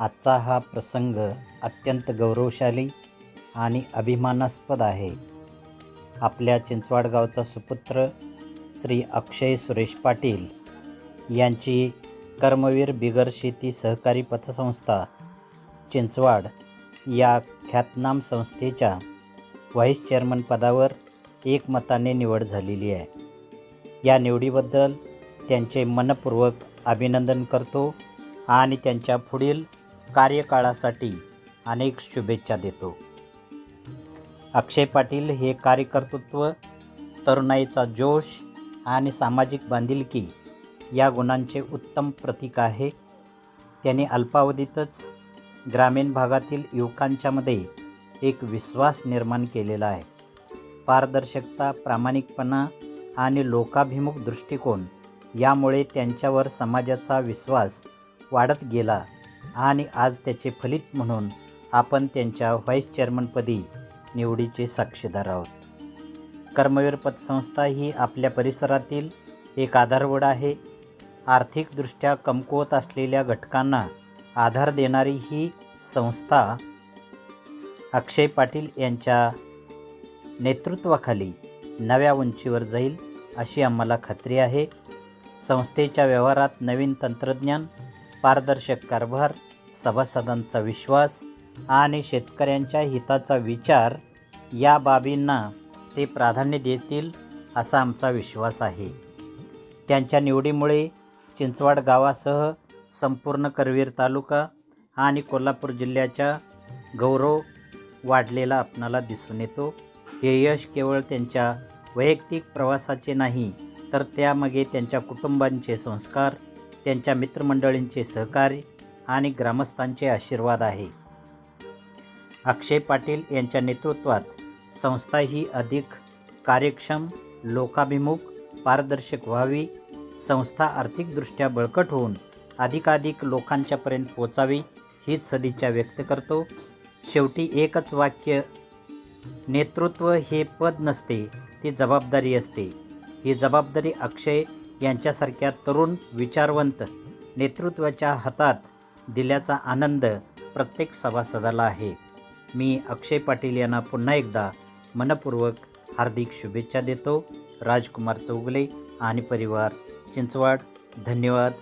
आजचा हा प्रसंग अत्यंत गौरवशाली आणि अभिमानास्पद आहे. आपल्या चिंचवाड गावचा सुपुत्र श्री अक्षय सुरेश पाटील यांची कर्मवीर बिगर शेती सहकारी पतसंस्था चिंचवाड या ख्यातनाम संस्थेच्या व्हाईस चेअरमन पदावर एकमताने निवड झालेली आहे. या निवडीबद्दल त्यांचे मनपूर्वक अभिनंदन करतो आणि त्यांच्या पुढील कार्यकाळासाठी अनेक शुभेच्छा देतो. अक्षय पाटील हे कार्यकर्तृत्व तरुणाईचा जोश आणि सामाजिक बांधिलकी या गुणांचे उत्तम प्रतीक आहे. त्याने अल्पावधीतच ग्रामीण भागातील युवकांच्यामध्ये एक विश्वास निर्माण केलेला आहे. पारदर्शकता प्रामाणिकपणा आणि लोकाभिमुख दृष्टिकोन यामुळे त्यांच्यावर समाजाचा विश्वास वाढत गेला आणि आज त्याचे फलित म्हणून आपण त्यांच्या व्हाईस चेअरमनपदी निवडीचे साक्षीदार आहोत कर्मवीर पतसंस्था ही आपल्या परिसरातील एक आधारवड आहे. आर्थिकदृष्ट्या कमकुवत असलेल्या घटकांना आधार देणारी ही संस्था अक्षय पाटील यांच्या नेतृत्वाखाली नव्या उंचीवर जाईल अशी आम्हाला खात्री आहे. संस्थेच्या व्यवहारात नवीन तंत्रज्ञान पारदर्शक कारभार सभासदांचा विश्वास आणि शेतकऱ्यांच्या हिताचा विचार या बाबींना ते प्राधान्य देतील असा आमचा विश्वास आहे. त्यांच्या निवडीमुळे चिंचवाड गावासह संपूर्ण करवीर तालुका आणि कोल्हापूर जिल्ह्याच्या गौरव वाढलेला आपणाला दिसून येतो. हे यश केवळ त्यांच्या वैयक्तिक प्रवासाचे नाही तर त्यामागे त्यांच्या कुटुंबांचे संस्कार त्यांच्या मित्रमंडळींचे सहकार्य आणि ग्रामस्थांचे आशीर्वाद आहे. अक्षय पाटील यांच्या नेतृत्वात संस्था ही अधिक कार्यक्षम लोकाभिमुख पारदर्शक व्हावी संस्था आर्थिकदृष्ट्या बळकट होऊन अधिकाधिक लोकांच्यापर्यंत पोचावी हीच सदिच्छा व्यक्त करतो. शेवटी एकच वाक्य नेतृत्व हे पद नसते ती जबाबदारी असते. ही जबाबदारी अक्षय यांच्यासारख्या तरुण विचारवंत नेतृत्वाच्या हातात दिल्याचा आनंद प्रत्येक सभासदाला आहे. मी अक्षय पाटील यांना पुन्हा एकदा मनपूर्वक हार्दिक शुभेच्छा देतो. राजकुमार चौगले आणि परिवार चिंचवाड धन्यवाद.